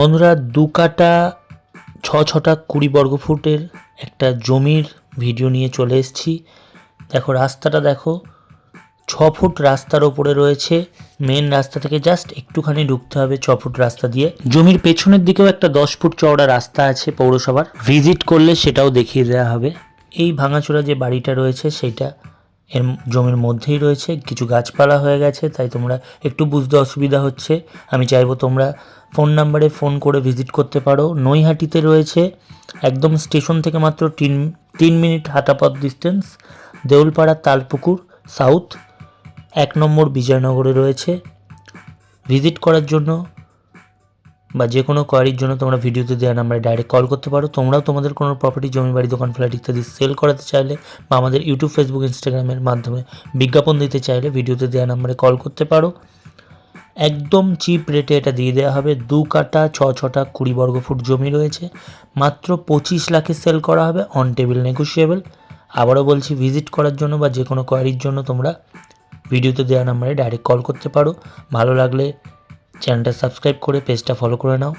বন্ধুরা, দু কাটা, ছ ছটা কুড়ি বর্গ ফুটের একটা জমির ভিডিও নিয়ে চলে এসেছি। দেখো, রাস্তাটা দেখো, ছ ফুট রাস্তার ওপরে রয়েছে। মেন রাস্তা থেকে জাস্ট একটুখানি ঢুকতে হবে ছ ফুট রাস্তা দিয়ে। জমির পেছনের দিকেও একটা দশ ফুট চওড়া রাস্তা আছে পৌরসভার। ভিজিট করলে সেটাও দেখিয়ে দেওয়া হবে। এই ভাঙাচোরা যে বাড়িটা রয়েছে সেটা এর জমির মধ্যেই রয়েছে, কিছু গাছপালা হয়ে গেছে, তাই তোমরা একটু বুঝতে অসুবিধা হচ্ছে। আমি চাইব তোমরা ফোন নাম্বারে ফোন করে ভিজিট করতে পারো। নৈহাটিতে রয়েছে একদম স্টেশন থেকে মাত্র তিন তিন মিনিট হাঁটাপথ ডিস্টেন্স দেউলপাড়া তালপুকুর সাউথ এক নম্বর বিজয়নগরে রয়েছে। ভিজিট করার জন্য বা যে কোনো কোয়ারির জন্য তোমরা ভিডিওতে দেওয়া নাম্বারে ডাইরেক্ট কল করতে পারো। তোমরাও তোমাদের কোনো প্রপার্টি জমি, বাড়ি, দোকান ফ্ল্যাট ইত্যাদি সেল করাতে চাইলে বা আমাদের ইউটিউব ফেসবুক ইনস্টাগ্রামের মাধ্যমে বিজ্ঞাপন দিতে চাইলে ভিডিওতে দেওয়া নাম্বারে কল করতে পারো। একদম চিপ রেটে এটা দিয়ে দেওয়া হবে। দু কাটা, ছ ছটা, কুড়ি বর্গ ফুট জমি রয়েছে। মাত্র পঁচিশ লাখে সেল করা হবে অন টেবিল নেগোসিয়েবল আবারও বলছি ভিজিট করার জন্য বা যে কোনো কোয়ারির জন্য তোমরা ভিডিওতে দেওয়া নাম্বারে ডাইরেক্ট কল করতে পারো। ভালো লাগলে চ্যানেলটা সাবস্ক্রাইব করে পেজটা ফলো করে নাও।